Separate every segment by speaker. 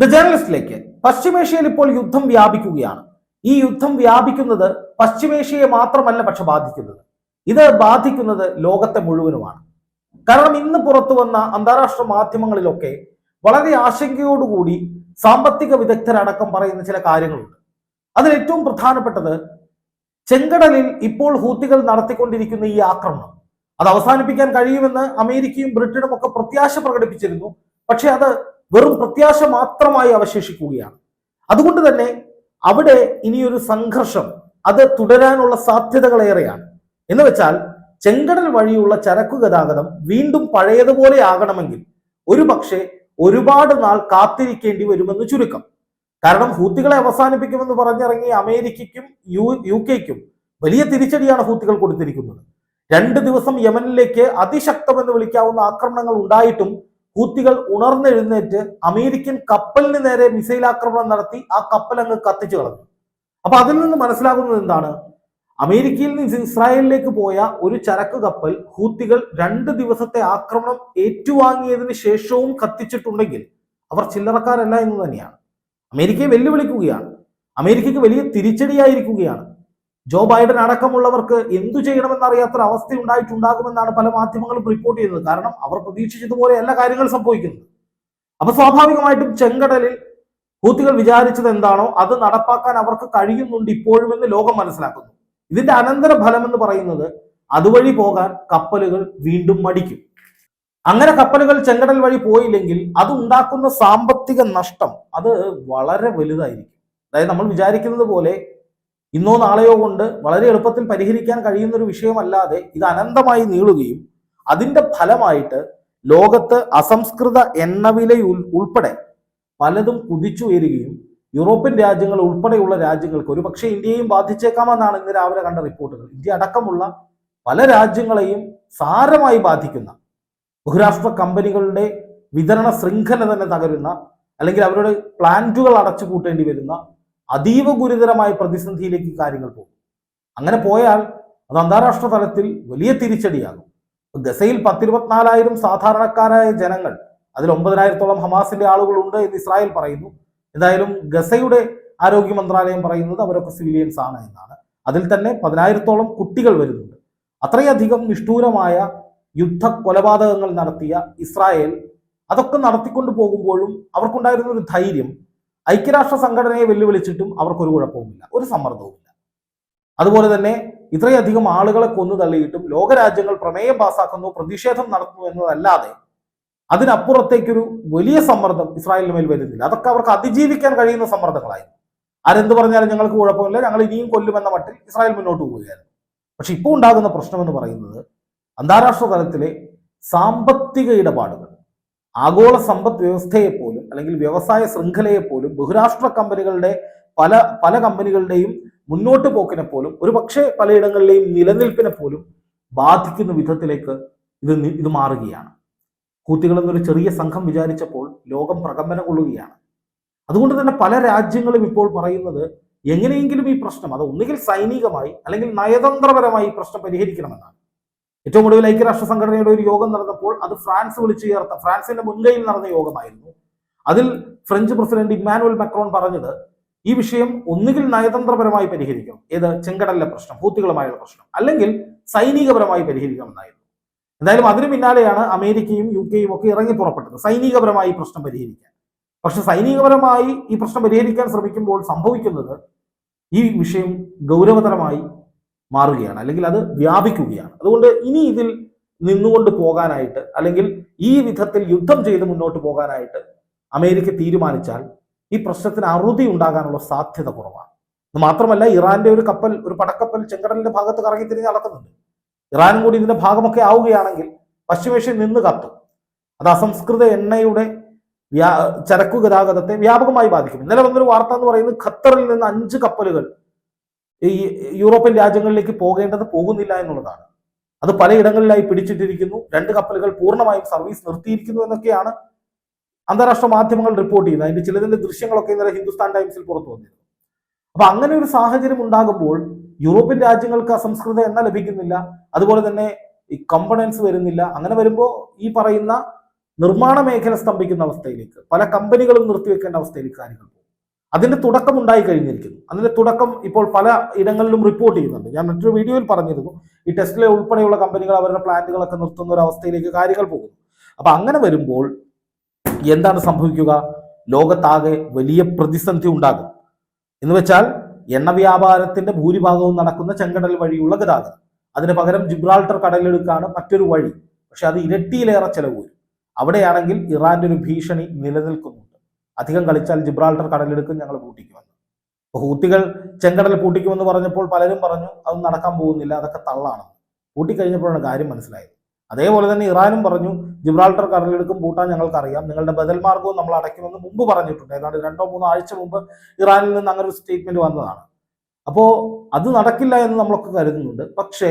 Speaker 1: The ജേർണലിസ്റ്റിലേക്ക് പശ്ചിമേഷ്യയിൽ ഇപ്പോൾ യുദ്ധം വ്യാപിക്കുകയാണ്. ഈ യുദ്ധം വ്യാപിക്കുന്നത് പശ്ചിമേഷ്യയെ മാത്രമല്ല പക്ഷെ ബാധിക്കുന്നത്. ഇത് ബാധിക്കുന്നത് ലോകത്തെ മുഴുവനുമാണ്. കാരണം ഇന്ന് പുറത്തു വന്ന അന്താരാഷ്ട്ര മാധ്യമങ്ങളിലൊക്കെ വളരെ ആശങ്കയോടുകൂടി സാമ്പത്തിക വിദഗ്ധരടക്കം പറയുന്ന ചില കാര്യങ്ങളുണ്ട്. അതിൽ ഏറ്റവും പ്രധാനപ്പെട്ടത് ചെങ്കടലിൽ ഇപ്പോൾ ഹൂത്തികൾ നടത്തിക്കൊണ്ടിരിക്കുന്ന ഈ ആക്രമണം. അത് അവസാനിപ്പിക്കാൻ കഴിയുമെന്ന് അമേരിക്കയും ബ്രിട്ടനും ഒക്കെ പ്രത്യാശ പ്രകടിപ്പിച്ചിരുന്നു. പക്ഷെ അത് വെറും പ്രത്യാശ മാത്രമായി അവശേഷിക്കുകയാണ്. അതുകൊണ്ട് തന്നെ അവിടെ ഇനിയൊരു സംഘർഷം അത് തുടരാനുള്ള സാധ്യതകളേറെയാണ്. എന്ന് വെച്ചാൽ ചെങ്കടൽ വഴിയുള്ള ചരക്കു ഗതാഗതം വീണ്ടും പഴയതുപോലെ ആകണമെങ്കിൽ ഒരു പക്ഷേ ഒരുപാട് നാൾ കാത്തിരിക്കേണ്ടി വരുമെന്ന് ചുരുക്കം. കാരണം ഹൂത്തികളെ അവസാനിപ്പിക്കുമെന്ന് പറഞ്ഞിറങ്ങിയ അമേരിക്കയ്ക്കും യു യു കെക്കും വലിയ തിരിച്ചടിയാണ് ഹൂത്തികൾ കൊടുത്തിരിക്കുന്നത്. രണ്ട് ദിവസം യമനിലേക്ക് അതിശക്തമെന്ന് വിളിക്കാവുന്ന ആക്രമണങ്ങൾ ഉണ്ടായിട്ടും ഹൂത്തികൾ ഉണർന്നെഴുന്നേറ്റ് അമേരിക്കൻ കപ്പലിന് നേരെ മിസൈൽ ആക്രമണം നടത്തി ആ കപ്പൽ അങ്ങ് കത്തിച്ചു കളഞ്ഞു. അപ്പൊ അതിൽ നിന്ന് മനസ്സിലാകുന്നത് എന്താണ്? അമേരിക്കയിൽ നിന്ന് ഇസ്രായേലിലേക്ക് പോയ ഒരു ചരക്ക് കപ്പൽ ഹൂത്തികൾ രണ്ട് ദിവസത്തെ ആക്രമണം ഏറ്റുവാങ്ങിയതിന് ശേഷവും കത്തിച്ചിട്ടുണ്ടെങ്കിൽ അവർ ചില്ലറക്കാരല്ല എന്ന് തന്നെയാണ്. അമേരിക്കയെ വെല്ലുവിളിക്കുകയാണ്. അമേരിക്കയ്ക്ക് വലിയ തിരിച്ചടിയായിരിക്കുകയാണ്. ജോ ബൈഡൻ അടക്കമുള്ളവർക്ക് എന്തു ചെയ്യണമെന്നറിയാത്തൊരു അവസ്ഥ ഉണ്ടായിട്ടുണ്ടാകുമെന്നാണ് പല മാധ്യമങ്ങളും റിപ്പോർട്ട് ചെയ്യുന്നത്. കാരണം അവർ പ്രതീക്ഷിച്ചതുപോലെ എല്ലാ കാര്യങ്ങൾ സംഭവിക്കുന്നത് അപ്പൊ സ്വാഭാവികമായിട്ടും ചെങ്കടലിൽ ഹൂത്തികൾ വിചാരിച്ചത് എന്താണോ അത് നടപ്പാക്കാൻ അവർക്ക് കഴിയുന്നുണ്ട് ഇപ്പോഴും എന്ന് ലോകം മനസ്സിലാക്കുന്നു. ഇതിന്റെ അനന്തര ഫലം എന്ന് പറയുന്നത് അതുവഴി പോകാൻ കപ്പലുകൾ വീണ്ടും മടിക്കും. അങ്ങനെ കപ്പലുകൾ ചെങ്കടൽ വഴി പോയില്ലെങ്കിൽ അത് ഉണ്ടാക്കുന്ന സാമ്പത്തിക നഷ്ടം അത് വളരെ വലുതായിരിക്കും. അതായത് നമ്മൾ വിചാരിക്കുന്നത് പോലെ ഇന്നോ നാളെയോ കൊണ്ട് വളരെ എളുപ്പത്തിൽ പരിഹരിക്കാൻ കഴിയുന്ന ഒരു വിഷയമല്ലാതെ ഇത് അനന്തമായി നീളുകയും അതിന്റെ ഫലമായിട്ട് ലോകത്ത് അസംസ്കൃത എണ്ണവില ഉൾപ്പെടെ പലതും കുതിച്ചുയരുകയും യൂറോപ്യൻ രാജ്യങ്ങൾ ഉൾപ്പെടെയുള്ള രാജ്യങ്ങൾക്ക് ഒരു ഇന്ത്യയും ബാധിച്ചേക്കാമെന്നാണ് ഇന്ന് രാവിലെ കണ്ട റിപ്പോർട്ടുകൾ. ഇന്ത്യ അടക്കമുള്ള പല രാജ്യങ്ങളെയും സാരമായി ബാധിക്കുന്ന ബഹുരാഷ്ട്ര കമ്പനികളുടെ വിതരണ ശൃംഖല തന്നെ തകരുന്ന അല്ലെങ്കിൽ അവരുടെ പ്ലാന്റുകൾ അടച്ചു പൂട്ടേണ്ടി വരുന്ന അതീവ ഗുരുതരമായ പ്രതിസന്ധിയിലേക്ക് കാര്യങ്ങൾ പോകും. അങ്ങനെ പോയാൽ അത് അന്താരാഷ്ട്ര തലത്തിൽ വലിയ തിരിച്ചടിയാകും. ഗസയിൽ പത്തിരുപത്തിനാലായിരം സാധാരണക്കാരായ ജനങ്ങൾ അതിൽ ഒമ്പതിനായിരത്തോളം ഹമാസിന്റെ ആളുകളുണ്ട് എന്ന് ഇസ്രായേൽ പറയുന്നു. എന്തായാലും ഗസയുടെ ആരോഗ്യ മന്ത്രാലയം പറയുന്നത് അവരൊക്കെ സിവിലിയൻസ് ആണ് എന്നാണ്. അതിൽ തന്നെ പതിനായിരത്തോളം കുട്ടികൾ വരുന്നുണ്ട്. അത്രയധികം നിഷ്ഠൂരമായ യുദ്ധ കൊലപാതകങ്ങൾ നടത്തിയ ഇസ്രായേൽ അതൊക്കെ നടത്തിക്കൊണ്ടു പോകുമ്പോഴും അവർക്കുണ്ടായിരുന്ന ഒരു ധൈര്യം ഐക്യരാഷ്ട്ര സംഘടനയെ വെല്ലുവിളിച്ചിട്ടും അവർക്കൊരു കുഴപ്പവുമില്ല ഒരു സമ്മർദ്ദവുമില്ല. അതുപോലെ തന്നെ ഇത്രയധികം ആളുകളെ കൊന്നു തള്ളിയിട്ടും ലോകരാജ്യങ്ങൾ പ്രമേയം പാസാക്കുന്നു പ്രതിഷേധം നടത്തുന്നു എന്നതല്ലാതെ അതിനപ്പുറത്തേക്കൊരു വലിയ സമ്മർദ്ദം ഇസ്രായേലിന് മേൽ വരുന്നില്ല. അതൊക്കെ അവർക്ക് അതിജീവിക്കാൻ കഴിയുന്ന സമ്മർദ്ദങ്ങളായിരുന്നു. ആരെന്ത് പറഞ്ഞാലും ഞങ്ങൾക്ക് കുഴപ്പമില്ല ഞങ്ങൾ ഇനിയും കൊല്ലുമെന്ന മട്ടിൽ ഇസ്രായേൽ മുന്നോട്ട് പോവുകയായിരുന്നു. പക്ഷെ ഇപ്പോൾ ഉണ്ടാകുന്ന പ്രശ്നം എന്ന് പറയുന്നത് അന്താരാഷ്ട്ര തലത്തിലെ സാമ്പത്തിക ഇടപാടുകൾ. ആഗോള സമ്പദ് വ്യവസ്ഥയെപ്പോലും അല്ലെങ്കിൽ വ്യവസായ ശൃംഖലയെപ്പോലും ബഹുരാഷ്ട്ര കമ്പനികളുടെ പല പല കമ്പനികളുടെയും മുന്നോട്ട് പോക്കിനെ പോലും ഒരുപക്ഷെ പലയിടങ്ങളിലെയും നിലനിൽപ്പിനെ പോലും ബാധിക്കുന്ന വിധത്തിലേക്ക് ഇത് ഇത് മാറുകയാണ്. കൂത്തികൾ എന്നൊരു ചെറിയ സംഘം വിചാരിച്ചപ്പോൾ ലോകം പ്രകമ്പന കൊള്ളുകയാണ്. അതുകൊണ്ട് തന്നെ പല രാജ്യങ്ങളും ഇപ്പോൾ പറയുന്നത് എങ്ങനെയെങ്കിലും ഈ പ്രശ്നം അത് ഒന്നുകിൽ സൈനികമായി അല്ലെങ്കിൽ നയതന്ത്രപരമായി ഈ പ്രശ്നം പരിഹരിക്കണമെന്നാണ്. ഏറ്റവും ഒടുവിൽ ഐക്യരാഷ്ട്ര സംഘടനയുടെ ഒരു യോഗം നടന്നപ്പോൾ അത് ഫ്രാൻസ് വിളിച്ചു ചേർത്ത ഫ്രാൻസിന്റെ മുൻകൈയിൽ നടന്ന യോഗമായിരുന്നു. അതിൽ ഫ്രഞ്ച് പ്രസിഡന്റ് ഇമ്മാനുവൽ മക്രോൺ പറഞ്ഞത് ഈ വിഷയം ഒന്നുകിൽ നയതന്ത്രപരമായി പരിഹരിക്കണം. ഏത്? ചെങ്കടലിലെ പ്രശ്നം ഹൂത്തികളുമായുള്ള പ്രശ്നം. അല്ലെങ്കിൽ സൈനികപരമായി പരിഹരിക്കണമെന്നായിരുന്നു എന്തായാലും അതിനു പിന്നാലെയാണ് അമേരിക്കയും യു കെയും ഒക്കെ ഇറങ്ങി പുറപ്പെട്ടത്. സൈനികപരമായി ഈ പ്രശ്നം പരിഹരിക്കാൻ. പക്ഷെ സൈനികപരമായി ഈ പ്രശ്നം പരിഹരിക്കാൻ ശ്രമിക്കുമ്പോൾ സംഭവിക്കുന്നത് ഈ വിഷയം ഗൗരവതരമായി മാറുകയാണ് അല്ലെങ്കിൽ അത് വ്യാപിക്കുകയാണ്. അതുകൊണ്ട് ഇനി ഇതിൽ നിന്നുകൊണ്ട് പോകാനായിട്ട് അല്ലെങ്കിൽ ഈ വിധത്തിൽ യുദ്ധം ചെയ്ത് മുന്നോട്ട് പോകാനായിട്ട് അമേരിക്ക തീരുമാനിച്ചാൽ ഈ പ്രശ്നത്തിന് അറുതി ഉണ്ടാകാനുള്ള സാധ്യത കുറവാണ്. മാത്രമല്ല ഇറാന്റെ ഒരു കപ്പൽ ഒരു പടക്കപ്പൽ ചെങ്കടലിന്റെ ഭാഗത്ത് കറങ്ങി തിരിഞ്ഞ് നടക്കുന്നുണ്ട്. ഇറാനും കൂടി ഇതിന്റെ ഭാഗമൊക്കെ ആവുകയാണെങ്കിൽ പശ്ചിമേഷ്യയിൽ നിന്ന് കത്തും. അത് അസംസ്കൃത എണ്ണയുടെ ചരക്കു ഗതാഗതത്തെ വ്യാപകമായി ബാധിക്കും. ഇന്നലെ വന്നൊരു വാർത്ത എന്ന് പറയുന്നത് ഖത്തറിൽ നിന്ന് അഞ്ച് കപ്പലുകൾ ഈ യൂറോപ്യൻ രാജ്യങ്ങളിലേക്ക് പോകേണ്ടത് പോകുന്നില്ല എന്നുള്ളതാണ്. അത് പലയിടങ്ങളിലായി പിടിച്ചിട്ടിരിക്കുന്നു. രണ്ട് കപ്പലുകൾ പൂർണമായും സർവീസ് നിർത്തിയിരിക്കുന്നു എന്നൊക്കെയാണ് അന്താരാഷ്ട്ര മാധ്യമങ്ങൾ റിപ്പോർട്ട് ചെയ്യുന്നത്. അതിന്റെ ചിലതിന്റെ ദൃശ്യങ്ങളൊക്കെ ഇന്നലെ ഹിന്ദുസ്ഥാൻ ടൈംസിൽ പുറത്തു വന്നിരുന്നു. അപ്പൊ അങ്ങനെ ഒരു സാഹചര്യം ഉണ്ടാകുമ്പോൾ യൂറോപ്യൻ രാജ്യങ്ങൾക്ക് അസംസ്കൃത എണ്ണ ലഭിക്കുന്നില്ല. അതുപോലെ തന്നെ ഈ കമ്പണൻസ് വരുന്നില്ല. അങ്ങനെ വരുമ്പോൾ ഈ പറയുന്ന നിർമ്മാണ മേഖല സ്തംഭിക്കുന്ന അവസ്ഥയിലേക്ക് പല കമ്പനികളും നിർത്തിവെക്കേണ്ട അവസ്ഥയിലേക്ക് കാര്യങ്ങൾ പോകും അതിന്റെ തുടക്കം ഉണ്ടായി കഴിഞ്ഞിരിക്കുന്നു. അതിന്റെ തുടക്കം ഇപ്പോൾ പല ഇടങ്ങളിലും റിപ്പോർട്ട് ചെയ്യുന്നുണ്ട്. ഞാൻ മറ്റൊരു വീഡിയോയിൽ പറഞ്ഞിരുന്നു. ഈ ടെസ്റ്റിലെ ഉൾപ്പെടെയുള്ള കമ്പനികൾ അവരുടെ പ്ലാന്റുകളൊക്കെ നിർത്തുന്ന ഒരു അവസ്ഥയിലേക്ക് കാര്യങ്ങൾ പോകുന്നു. അപ്പൊ അങ്ങനെ വരുമ്പോൾ എന്താണ് സംഭവിക്കുക? ലോകത്താകെ വലിയ പ്രതിസന്ധി ഉണ്ടാകും. എന്ന് വെച്ചാൽ എണ്ണ വ്യാപാരത്തിന്റെ ഭൂരിഭാഗവും നടക്കുന്ന ചെങ്കടൽ വഴിയുള്ള ഗതാഗതം. അതിന് പകരം ജിബ്രാൾട്ടർ കടലെടുക്കാണ് മറ്റൊരു വഴി. പക്ഷെ അത് ഇരട്ടിയിലേറെ ചെലവ് വരും. അവിടെയാണെങ്കിൽ ഇറാന്റെ ഒരു ഭീഷണി നിലനിൽക്കുന്നുണ്ട് അധികം കളിച്ചാൽ ജിബ്രാൾട്ടർ കടലെടുക്കും ഞങ്ങൾ പൂട്ടിക്കുമെന്ന് ഹൂത്തികൾ ചെങ്കടൽ പൂട്ടിക്കുമെന്ന് പറഞ്ഞപ്പോൾ പലരും പറഞ്ഞു അത് നടക്കാൻ പോകുന്നില്ല അതൊക്കെ തള്ളാണ്. പൂട്ടിക്കഴിഞ്ഞപ്പോഴാണ് കാര്യം മനസ്സിലായത്. അതേപോലെ തന്നെ ഇറാനും പറഞ്ഞു ജിബ്രാൾട്ടർ കടലെടുക്കും പൂട്ടാൻ ഞങ്ങൾക്കറിയാം. നിങ്ങളുടെ ബദൽ മാർഗവും നമ്മൾ അടയ്ക്കുമെന്ന് മുമ്പ് പറഞ്ഞിട്ടുണ്ട്. ഏതാണ്ട് രണ്ടോ മൂന്നോ ആഴ്ച മുമ്പ് ഇറാനിൽ നിന്ന് അങ്ങനെ ഒരു സ്റ്റേറ്റ്മെന്റ് വന്നതാണ്. അപ്പോ അത് നടക്കില്ല എന്ന് നമ്മളൊക്കെ കരുതുന്നുണ്ട്. പക്ഷേ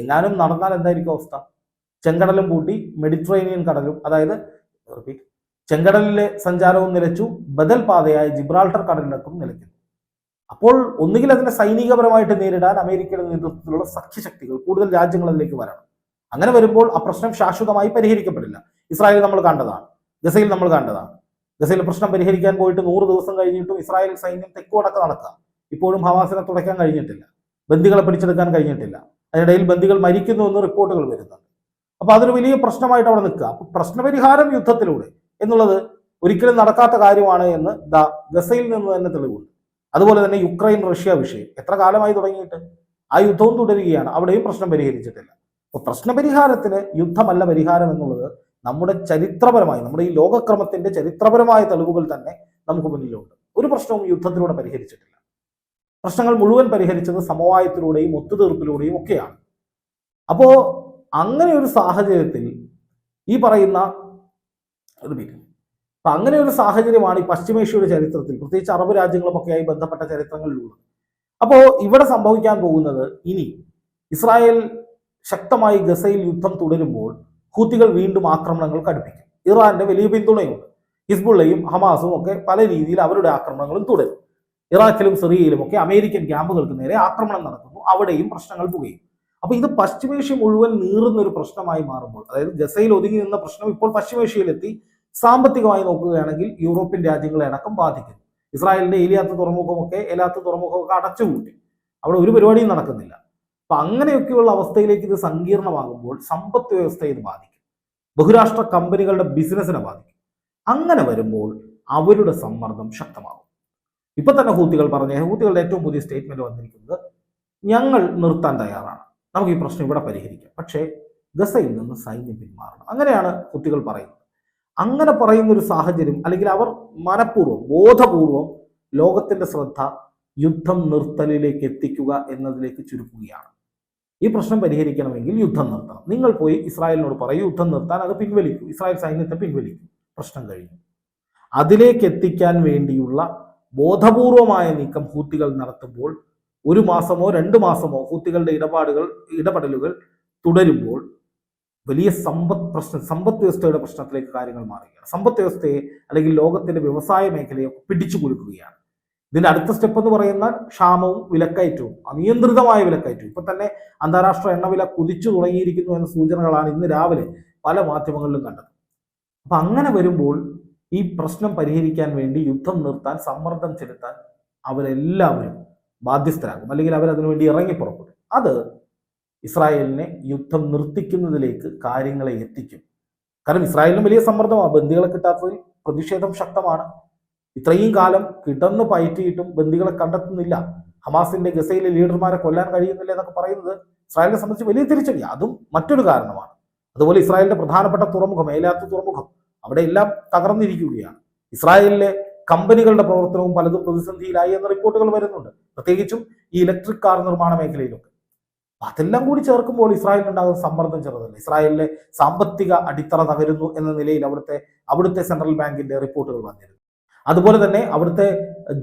Speaker 1: എങ്ങാനും നടന്നാൽ എന്തായിരിക്കും അവസ്ഥ? ചെങ്കടലും പൂട്ടി മെഡിറ്ററേനിയൻ കടലും അതായത് repeat, ചെങ്കടലിലെ സഞ്ചാരവും നിലച്ചു ബദൽ പാതയായ ജിബ്രാൾട്ടർ കടലിലക്കും നിലയ്ക്കുന്നു. അപ്പോൾ ഒന്നുകിൽ അതിനെ സൈനികപരമായിട്ട് നേരിടാൻ അമേരിക്കയുടെ നേതൃത്വത്തിലുള്ള സഖ്യശക്തികൾ കൂടുതൽ രാജ്യങ്ങൾ അതിലേക്ക് വരണം. അങ്ങനെ വരുമ്പോൾ ആ പ്രശ്നം ശാശ്വതമായി പരിഹരിക്കപ്പെടില്ല. ഇസ്രായേൽ നമ്മൾ കണ്ടതാണ്. ഗസയിൽ നമ്മൾ കണ്ടതാണ്. ഗസയിൽ പ്രശ്നം പരിഹരിക്കാൻ പോയിട്ട് നൂറ് ദിവസം കഴിഞ്ഞിട്ടും ഇസ്രായേൽ സൈന്യം തെക്കുവടക്ക് നടക്കുക ഇപ്പോഴും ഹവാസിനെ തുടയ്ക്കാൻ കഴിഞ്ഞിട്ടില്ല. ബന്ദികളെ പിടിച്ചെടുക്കാൻ കഴിഞ്ഞിട്ടില്ല. അതിനിടയിൽ ബന്ദികൾ മരിക്കുന്നു എന്ന് റിപ്പോർട്ടുകൾ വരുന്നുണ്ട്. അപ്പൊ അതൊരു വലിയ പ്രശ്നമായിട്ട് അവിടെ നിൽക്കുക. അപ്പൊ പ്രശ്നപരിഹാരം യുദ്ധത്തിലൂടെ എന്നുള്ളത് ഒരിക്കലും നടക്കാത്ത കാര്യമാണ് എന്ന് ദ ഗസയിൽ നിന്ന് തന്നെ തെളിവുണ്ട്. അതുപോലെ തന്നെ യുക്രൈൻ റഷ്യ വിഷയം. എത്ര കാലമായി തുടങ്ങിയിട്ട്? ആ യുദ്ധവും തുടരുകയാണ്. അവിടെയും പ്രശ്നം പരിഹരിച്ചിട്ടില്ല. അപ്പൊ പ്രശ്നപരിഹാരത്തിന് യുദ്ധമല്ല പരിഹാരം എന്നുള്ളത് നമ്മുടെ ചരിത്രപരമായി നമ്മുടെ ഈ ലോകക്രമത്തിന്റെ ചരിത്രപരമായ തെളിവുകൾ തന്നെ നമുക്ക് മുന്നിലുണ്ട്. ഒരു പ്രശ്നവും യുദ്ധത്തിലൂടെ പരിഹരിച്ചിട്ടില്ല. പ്രശ്നങ്ങൾ മുഴുവൻ പരിഹരിച്ചത് സമവായത്തിലൂടെയും ഒത്തുതീർപ്പിലൂടെയും ഒക്കെയാണ്. അപ്പോ അങ്ങനെ ഒരു സാഹചര്യത്തിൽ ഈ പറയുന്ന മിനിറ്റ് അപ്പൊ അങ്ങനെ ഒരു സാഹചര്യമാണ് ഈ പശ്ചിമേഷ്യയുടെ ചരിത്രത്തിൽ പ്രത്യേകിച്ച് അറബ് രാജ്യങ്ങളുമൊക്കെയായി ബന്ധപ്പെട്ട ചരിത്രങ്ങളിലുള്ളത്. അപ്പോ ഇവിടെ സംഭവിക്കാൻ പോകുന്നത് ഇനി ഇസ്രായേൽ ശക്തമായി ഗസയിൽ യുദ്ധം തുടരുമ്പോൾ ഹൂത്തികൾ വീണ്ടും ആക്രമണങ്ങൾ കടുപ്പിക്കും. ഇറാന്റെ വലിയ പിന്തുണയുണ്ട്. ഹിസ്ബുള്ളയും ഹമാസും ഒക്കെ പല രീതിയിൽ അവരുടെ ആക്രമണങ്ങളും തുടരും. ഇറാഖിലും സിറിയയിലും ഒക്കെ അമേരിക്കൻ ക്യാമ്പുകൾക്ക് നേരെ ആക്രമണം നടക്കുന്നു. അവിടെയും പ്രശ്നങ്ങൾ പുകയും. അപ്പൊ ഇത് പശ്ചിമേഷ്യ മുഴുവൻ നീറുന്ന ഒരു പ്രശ്നമായി മാറുമ്പോൾ അതായത് ഗസയിൽ ഒതുങ്ങി നിന്ന പ്രശ്നം ഇപ്പോൾ പശ്ചിമേഷ്യയിലെത്തി സാമ്പത്തികമായി നോക്കുകയാണെങ്കിൽ യൂറോപ്യൻ രാജ്യങ്ങളെ അടക്കം ബാധിക്കുന്നു. ഇസ്രായേലിന്റെ ഏലിയാത്ത തുറമുഖമൊക്കെ ഏലാത്ത തുറമുഖമൊക്കെ അടച്ചുപൂട്ടി. അവിടെ ഒരു പരിപാടിയും നടക്കുന്നില്ല. അപ്പൊ അങ്ങനെയൊക്കെയുള്ള അവസ്ഥയിലേക്ക് ഇത് സങ്കീർണമാകുമ്പോൾ സമ്പത്ത് വ്യവസ്ഥയെ ഇത് ബാധിക്കും. ബഹുരാഷ്ട്ര കമ്പനികളുടെ ബിസിനസ്സിനെ ബാധിക്കും. അങ്ങനെ വരുമ്പോൾ അവരുടെ സമ്മർദ്ദം ശക്തമാകും. ഇപ്പൊ തന്നെ ഹൂത്തികൾ പറഞ്ഞ ഹൂത്തികളുടെ ഏറ്റവും പുതിയ സ്റ്റേറ്റ്മെന്റ് വന്നിരിക്കുന്നത് ഞങ്ങൾ നിർത്താൻ തയ്യാറാണ്. നമുക്ക് ഈ പ്രശ്നം ഇവിടെ പരിഹരിക്കാം. പക്ഷേ ഗസയിൽ നിന്ന് സൈന്യം പിന്മാറണം. അങ്ങനെയാണ് കുട്ടികൾ പറയുന്നത്. അങ്ങനെ പറയുന്ന ഒരു സാഹചര്യം അല്ലെങ്കിൽ അവർ മനഃപൂർവം ബോധപൂർവം ലോകത്തിന്റെ ശ്രദ്ധ യുദ്ധം നിർത്തലിലേക്ക് എത്തിക്കുക എന്നതിലേക്ക് ചുരുക്കുകയാണ്. ഈ പ്രശ്നം പരിഹരിക്കണമെങ്കിൽ യുദ്ധം നിർത്തണം. നിങ്ങൾ പോയി ഇസ്രായേലിനോട് പറയും യുദ്ധം നിർത്താൻ അത് പിൻവലിക്കും. ഇസ്രായേൽ സൈന്യത്തെ പിൻവലിക്കും. പ്രശ്നം കഴിഞ്ഞു. അതിലേക്ക് എത്തിക്കാൻ വേണ്ടിയുള്ള ബോധപൂർവമായ നീക്കം ഹൂത്തികൾ നടത്തുമ്പോൾ ഒരു മാസമോ രണ്ട് മാസമോ ഹൂത്തികളുടെ ഇടപാടുകൾ ഇടപെടലുകൾ തുടരുമ്പോൾ വലിയ സമ്പദ് പ്രശ്നം സമ്പദ് വ്യവസ്ഥയുടെ പ്രശ്നത്തിലേക്ക് കാര്യങ്ങൾ മാറുകയാണ്. സമ്പദ് വ്യവസ്ഥയെ അല്ലെങ്കിൽ ലോകത്തിന്റെ വ്യവസായ മേഖലയെ പിടിച്ചു കൊടുക്കുകയാണ് ഇതിന്റെ അടുത്ത സ്റ്റെപ്പ് എന്ന് പറയുന്ന ക്ഷാമവും വിലക്കയറ്റവും അനിയന്ത്രിതമായ വിലക്കയറ്റവും. ഇപ്പൊ തന്നെ അന്താരാഷ്ട്ര എണ്ണവില കുതിച്ചു തുടങ്ങിയിരിക്കുന്നു എന്ന സൂചനകളാണ് ഇന്ന് രാവിലെ പല മാധ്യമങ്ങളിലും കണ്ടത്. അപ്പൊ അങ്ങനെ വരുമ്പോൾ ഈ പ്രശ്നം പരിഹരിക്കാൻ വേണ്ടി യുദ്ധം നിർത്താൻ സമ്മർദ്ദം ചെലുത്താൻ അവരെല്ലാവരും ബാധ്യസ്ഥരാകും. അല്ലെങ്കിൽ അവർ അതിനുവേണ്ടി ഇറങ്ങി പുറപ്പെടും. അത് ഇസ്രായേലിനെ യുദ്ധം നിർത്തിക്കുന്നതിലേക്ക് കാര്യങ്ങളെ എത്തിക്കും. കാരണം ഇസ്രായേലിനും വലിയ സമ്മർദ്ദമാണ് ബന്ദികളെ കിട്ടാത്തതിൽ പ്രതിഷേധം ശക്തമാണ്. ഇത്രയും കാലം കിടന്നു പയറ്റിയിട്ടും ബന്ദികളെ കണ്ടെത്തുന്നില്ല. ഹമാസിന്റെ ഗസയിലെ ലീഡർമാരെ കൊല്ലാൻ കഴിയുന്നില്ല എന്നൊക്കെ പറയുന്നത് ഇസ്രായേലിനെ സംബന്ധിച്ച് വലിയ തിരിച്ചടി. അതും മറ്റൊരു കാരണമാണ്. അതുപോലെ ഇസ്രായേലിന്റെ പ്രധാനപ്പെട്ട തുറമുഖം ഏലാത്ത തുറമുഖം അവിടെ എല്ലാം തകർന്നിരിക്കുകയാണ്. ഇസ്രായേലിലെ കമ്പനികളുടെ പ്രവർത്തനവും പലതും പ്രതിസന്ധിയിലായി എന്ന റിപ്പോർട്ടുകൾ വരുന്നുണ്ട്. പ്രത്യേകിച്ചും ഈ ഇലക്ട്രിക് കാർ നിർമ്മാണ മേഖലയിലൊക്കെ. അതെല്ലാം കൂടി ചേർക്കുമ്പോൾ ഇസ്രായേലിനുണ്ടാകുന്ന സമ്മർദ്ദം ചെറുതല്ല. ഇസ്രായേലിലെ സാമ്പത്തിക അടിത്തറ തകരുന്നു എന്ന നിലയിൽ അവിടുത്തെ അവിടുത്തെ സെൻട്രൽ ബാങ്കിന്റെ റിപ്പോർട്ടുകൾ വന്നിരുന്നു. അതുപോലെ തന്നെ അവിടുത്തെ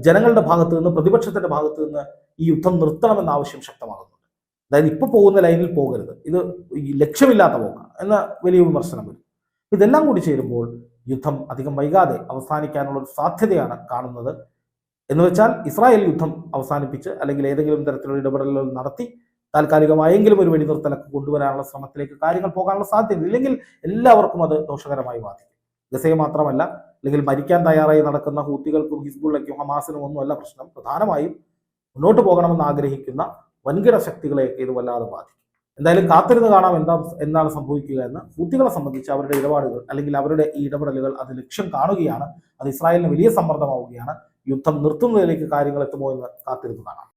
Speaker 1: ജനങ്ങളുടെ ഭാഗത്ത് നിന്ന് പ്രതിപക്ഷത്തിന്റെ ഭാഗത്ത് നിന്ന് ഈ യുദ്ധം നിർത്തണമെന്ന ആവശ്യം ശക്തമാകുന്നുണ്ട്. അതായത് ഇപ്പൊ പോകുന്ന ലൈനിൽ പോകരുത്. ഇത് ലക്ഷ്യമില്ലാത്ത പോക്ക എന്ന വലിയ വിമർശനം വരും. ഇതെല്ലാം കൂടി ചേരുമ്പോൾ യുദ്ധം അധികം വൈകാതെ അവസാനിക്കാനുള്ള ഒരു സാധ്യതയാണ് കാണുന്നത്. എന്ന് വെച്ചാൽ ഇസ്രായേൽ യുദ്ധം അവസാനിപ്പിച്ച് അല്ലെങ്കിൽ ഏതെങ്കിലും തരത്തിലുള്ള ഇടപെടലുകൾ നടത്തി താൽക്കാലികമായെങ്കിലും ഒരു വെടിനിർത്തലൊക്കെ കൊണ്ടുവരാനുള്ള ശ്രമത്തിലേക്ക് കാര്യങ്ങൾ പോകാനുള്ള സാധ്യത ഇല്ലെങ്കിൽ എല്ലാവർക്കും അത് ദോഷകരമായി ബാധിക്കും. ഗസയെ മാത്രമല്ല അല്ലെങ്കിൽ മരിക്കാൻ തയ്യാറായി നടക്കുന്ന ഹൂത്തികൾക്കും ഹിസ്ബുള്ളയ്ക്കും ഹമാസിനും ഒന്നുമല്ല പ്രശ്നം. പ്രധാനമായും മുന്നോട്ട് പോകണമെന്ന് ആഗ്രഹിക്കുന്ന വൻകിട ശക്തികളെയൊക്കെ ഇത് വല്ലാതെ ബാധിക്കും. എന്തായാലും കാത്തിരുന്ന് കാണാം എന്താ എന്താണ് സംഭവിക്കുക എന്ന്. ഹൂത്തികളെ സംബന്ധിച്ച് അവരുടെ ഇടപാടുകൾ അല്ലെങ്കിൽ അവരുടെ ഈ ഇടപെടലുകൾ അത് ലക്ഷ്യം കാണുകയാണ്. അത് ഇസ്രായേലിന് വലിയ സമ്മർദ്ദമാവുകയാണ്. യുദ്ധം നിർത്തുന്നതിലേക്ക് കാര്യങ്ങൾ എത്തുമോ എന്ന് കാത്തിരുന്ന് കാണാം.